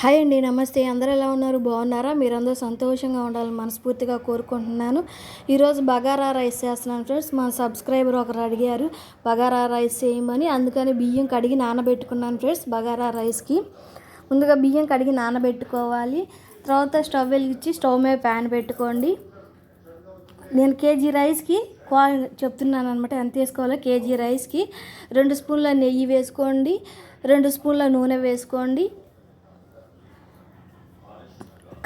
Hi అండి నమస్తే. అందరూ ఎలా ఉన్నారు? బాగున్నారా? మీరందరూ సంతోషంగా ఉండాలని మనస్ఫూర్తిగా కోరుకుంటున్నాను. ఈరోజు బగారా రైస్ చేస్తున్నాను ఫ్రెండ్స్. మా సబ్స్క్రైబర్ ఒకరు అడిగారు బగారా రైస్ చేయమని? అందుకని బియ్యం కడిగి నానబెట్టుకున్నాను ఫ్రెండ్స్ బగారా రైస్కి. ముందుగా బియ్యం కడిగి నానబెట్టుకోవాలి. తర్వాత స్టవ్ వెలిగించి స్టవ్ మీద ప్యాన్ పెట్టుకోండి. నేను కేజీ రైస్కి క్వా చెప్తున్నాను అనమాట ఎంత వేసుకోవాలో. కేజీ రైస్కి రెండు స్పూన్ల నెయ్యి వేసుకోండి రెండు స్పూన్ల నూనె వేసుకోండి.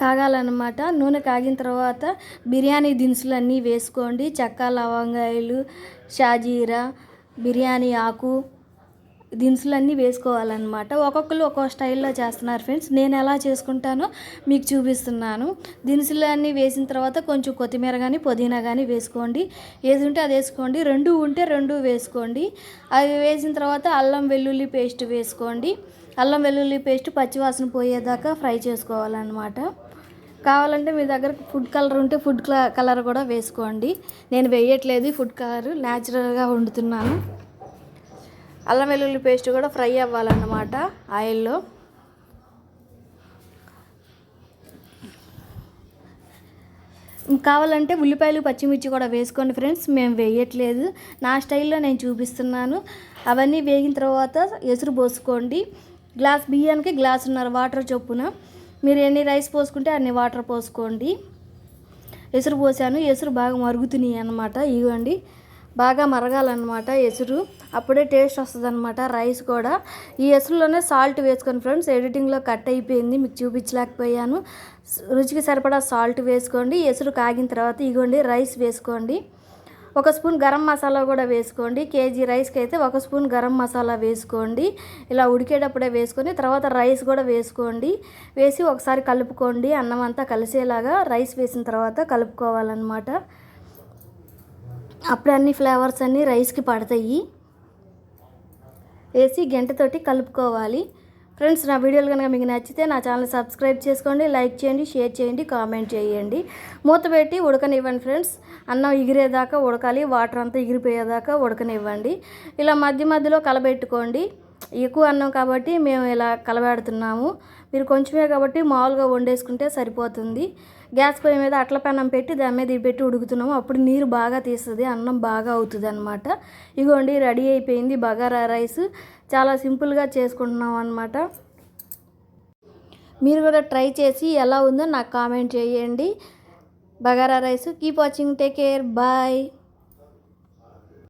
కాగాలన్నమాట. నూనె కాగిన తర్వాత బిర్యానీ దినుసులు అన్నీ వేసుకోండి. చెక్క లవంగాయలు షాజీరా బిర్యానీ ఆకు దినుసులన్నీ వేసుకోవాలన్నమాట. ఒక్కొక్కరు ఒక్కొక్క స్టైల్లో చేస్తున్నారు ఫ్రెండ్స్. నేను ఎలా చేసుకుంటానో మీకు చూపిస్తున్నాను. దినుసులు అన్నీ వేసిన తర్వాత కొంచెం కొత్తిమీర కానీ పుదీనా కానీ వేసుకోండి. ఏది ఉంటే అది వేసుకోండి. రెండు ఉంటే రెండు వేసుకోండి. అవి వేసిన తర్వాత అల్లం వెల్లుల్లి పేస్ట్ వేసుకోండి. అల్లం వెల్లుల్లి పేస్ట్ పచ్చివాసన పోయేదాకా ఫ్రై చేసుకోవాలన్నమాట. కావాలంటే మీ దగ్గర ఫుడ్ కలర్ ఉంటే ఫుడ్ కలర్ కూడా వేసుకోండి. నేను వేయట్లేదు ఫుడ్ కలర్ న్యాచురల్గా వండుతున్నాను. అల్లం వెల్లుల్లి పేస్ట్ కూడా ఫ్రై అవ్వాలన్నమాట ఆయిల్లో. కావాలంటే ఉల్లిపాయలు పచ్చిమిర్చి కూడా వేసుకోండి ఫ్రెండ్స్. మేము వేయట్లేదు. నా స్టైల్లో నేను చూపిస్తున్నాను. అవన్నీ వేగిన తర్వాత ఎసురు పోసుకోండి. గ్లాస్ బియ్యానికి గ్లాసున్నర వాటర్ చొప్పున. మీరు ఎన్ని రైస్ పోసుకుంటే అన్ని వాటర్ పోసుకోండి. ఎసురు పోసాను ఎసురు బాగా మరుగుతున్నాయి అనమాట ఇవ్వండి బాగా మరగాలన్నమాట ఎసురు. అప్పుడే టేస్ట్ వస్తుంది అనమాట రైస్ కూడా. ఈ ఎసురులోనే సాల్ట్ వేసుకోండి ఫ్రెండ్స్. ఎడిటింగ్లో కట్ అయిపోయింది మీకు చూపించలేకపోయాను. రుచికి సరిపడా సాల్ట్ వేసుకోండి. ఎసురు కాగిన తర్వాత ఇగోండి రైస్ వేసుకోండి. ఒక స్పూన్ గరం మసాలా కూడా వేసుకోండి. కేజీ రైస్కి అయితే ఒక స్పూన్ గరం మసాలా వేసుకోండి. ఇలా ఉడికేటప్పుడే వేసుకొని తర్వాత రైస్ కూడా వేసుకోండి. వేసి ఒకసారి కలుపుకోండి. అన్నం అంతా కలిసేలాగా రైస్ వేసిన తర్వాత కలుపుకోవాలన్నమాట. అప్పుడే అన్ని ఫ్లేవర్స్ అన్నీ రైస్కి పడతాయి. వేసి గంటతోటి కలుపుకోవాలి. ఫ్రెండ్స్ నా వీడియోలు కనుక మీకు నచ్చితే నా ఛానల్ సబ్స్క్రైబ్ చేసుకోండి లైక్ చేయండి షేర్ చేయండి కామెంట్ చేయండి. మూత పెట్టి ఉడకనివ్వండి ఫ్రెండ్స్. అన్నం ఎగిరేదాకా ఉడకాలి వాటర్ అంతా ఎగిరిపోయేదాకా ఉడకనివ్వండి. ఇలా మధ్య మధ్యలో కలబెట్టుకోండి. ఎక్కువ అన్నం కాబట్టి మేము ఇలా కలబెడుతున్నాము. మీరు కొంచెమే కాబట్టి మామూలుగా వండేసుకుంటే సరిపోతుంది. గ్యాస్ పొయ్యి మీద అట్ల పెనం పెట్టి దాని మీద పెట్టి ఉడుకుతున్నాము. అప్పుడు నీరు బాగా తీస్తుంది అన్నం బాగా అవుతుంది అనమాట ఇగోండి రెడీ అయిపోయింది బగారా రైస్. చాలా సింపుల్గా చేసుకుంటున్నాం అనమాట మీరు కూడా ట్రై చేసి ఎలా ఉందో నాకు కామెంట్ చేయండి. Bagara rice keep watching take care bye.